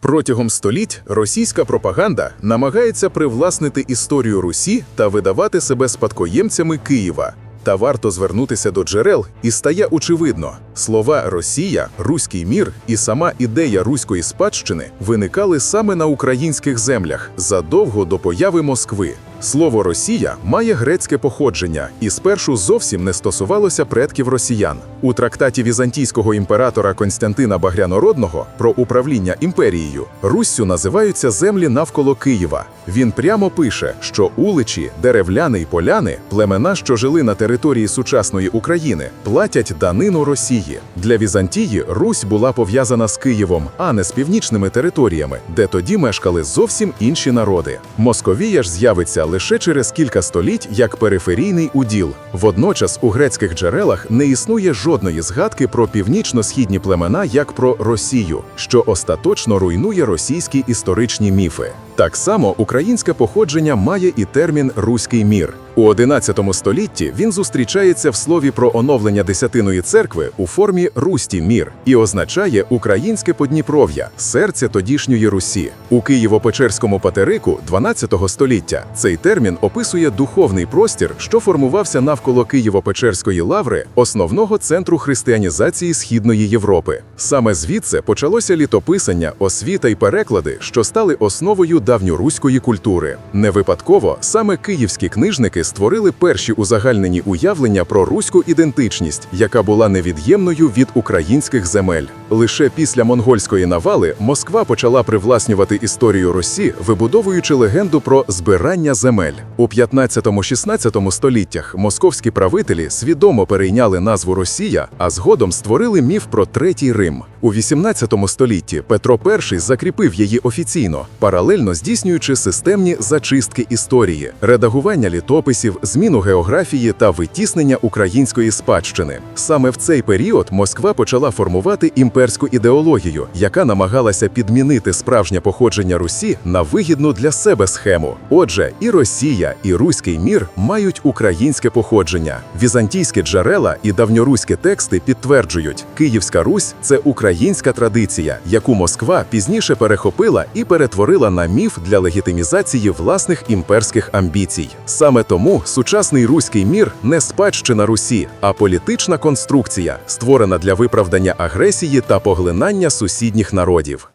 Протягом століть російська пропаганда намагається привласнити історію Русі та видавати себе спадкоємцями Києва. Та варто звернутися до джерел, і стає очевидно: слова Росія, Руський мір і сама ідея руської спадщини виникали саме на українських землях задовго до появи Москви. Слово Росія має грецьке походження і спершу зовсім не стосувалося предків росіян. У трактаті візантійського імператора Константина Багрянородного про управління імперією Руссю називаються землі навколо Києва. Він прямо пише, що уличі, деревляни й поляни, племена, що жили на території сучасної України, платять данину Росії. Для Візантії Русь була пов'язана з Києвом, а не з північними територіями, де тоді мешкали зовсім інші народи. Московія ж з'явиться лише через кілька століть як периферійний уділ. Водночас у грецьких джерелах не існує жодної згадки про північно-східні племена як про Росію, що остаточно руйнує російські історичні міфи. Так само українське походження має і термін руський мір. У 11 столітті він зустрічається в слові про оновлення десятиної церкви у формі Русті мір і означає українське Подніпров'я, серце тодішньої Русі. У Києво-Печерському патерику 12 століття цей термін описує духовний простір, що формувався навколо Києво-Печерської лаври, основного центру християнізації Східної Європи. Саме звідси почалося літописання, освіта й переклади, що стали основою давньоруської культури. Не випадково саме київські книжники створили перші узагальнені уявлення про руську ідентичність, яка була невід'ємною від українських земель. Лише після монгольської навали Москва почала привласнювати історію Русі, вибудовуючи легенду про збирання земель. У 15-16 століттях московські правителі свідомо перейняли назву Росія, а згодом створили міф про Третій Рим. У 18 столітті Петро І закріпив її офіційно, паралельно здійснюючи системні зачистки історії, редагування літописів, зміну географії та витіснення української спадщини. Саме в цей період Москва почала формувати імперську ідеологію, яка намагалася підмінити справжнє походження Русі на вигідну для себе схему. Отже, і Росія, і Руський мір мають українське походження. Візантійські джерела і давньоруські тексти підтверджують, Київська Русь це українська традиція, яку Москва пізніше перехопила і перетворила на міф для легітимізації власних імперських амбіцій. Саме тому сучасний руський мір не спадщина Русі, а політична конструкція, створена для виправдання агресії та поглинання сусідніх народів.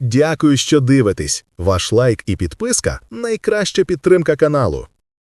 Дякую, що дивитесь. Ваш лайк і підписка найкраща підтримка каналу.